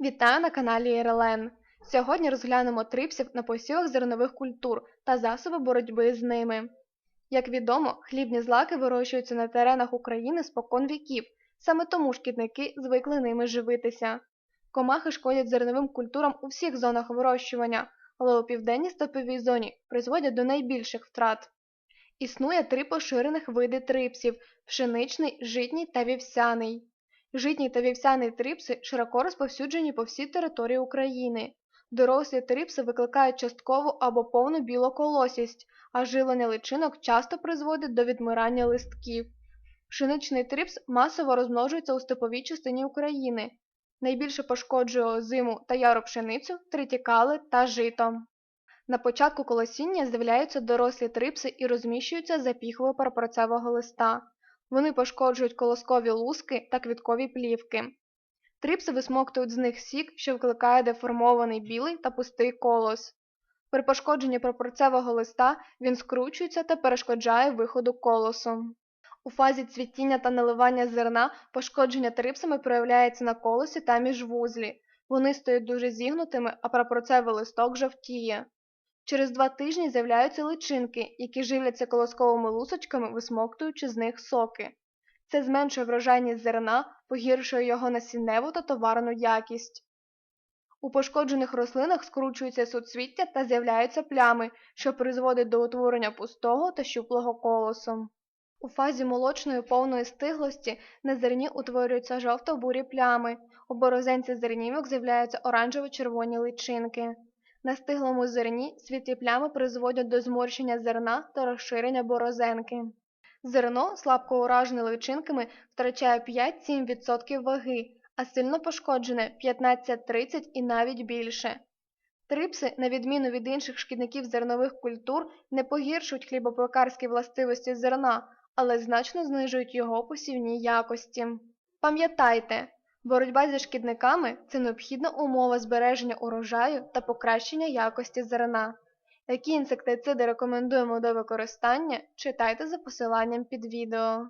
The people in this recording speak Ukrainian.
Вітаю на каналі РЛН. Сьогодні розглянемо трипсів на посівах зернових культур та засоби боротьби з ними. Як відомо, хлібні злаки вирощуються на теренах України спокон віків, саме тому шкідники звикли ними живитися. Комахи шкодять зерновим культурам у всіх зонах вирощування, але у південній степовій зоні призводять до найбільших втрат. Існує три поширених види трипсів пшеничний, житній та вівсяний. Житній та вівсяний трипси широко розповсюджені по всій території України. Дорослі трипси викликають часткову або повну білоколосість, а жилення личинок часто призводить до відмирання листків. Пшеничний трипс масово розмножується у степовій частині України. Найбільше пошкоджує озиму та яру пшеницю, тритікали та жито. На початку колосіння з'являються дорослі трипси і розміщуються за піхвою парапорцевого листа. Вони пошкоджують колоскові луски та квіткові плівки. Трипси висмоктують з них сік, що викликає деформований білий та пустий колос. При пошкодженні пропорцевого листа він скручується та перешкоджає виходу колосу. У фазі цвітіння та наливання зерна пошкодження трипсами проявляється на колосі та міжвузлі. Вони стають дуже зігнутими, а прапорцевий листок жовтіє. Через два тижні з'являються личинки, які живляться колосковими лусочками, висмоктуючи з них соки. Це зменшує врожайність зерна, погіршує його насінневу та товарну якість. У пошкоджених рослинах скручуються суцвіття та з'являються плями, що призводить до утворення пустого та щуплого колосу. У фазі молочної повної стиглості на зерні утворюються жовто-бурі плями, у борозенці зернівок з'являються оранжево-червоні личинки. На стиглому зерні світлі плями призводять до зморщення зерна та розширення борозенки. Зерно, слабко уражене личинками, втрачає 5-7% ваги, а сильно пошкоджене 15-30 і навіть більше. Трипси, на відміну від інших шкідників зернових культур, не погіршують хлібопекарські властивості зерна, але значно знижують його посівні якості. Пам'ятайте, боротьба зі шкідниками це необхідна умова збереження урожаю та покращення якості зерна. Які інсектициди рекомендуємо до використання, читайте за посиланням під відео.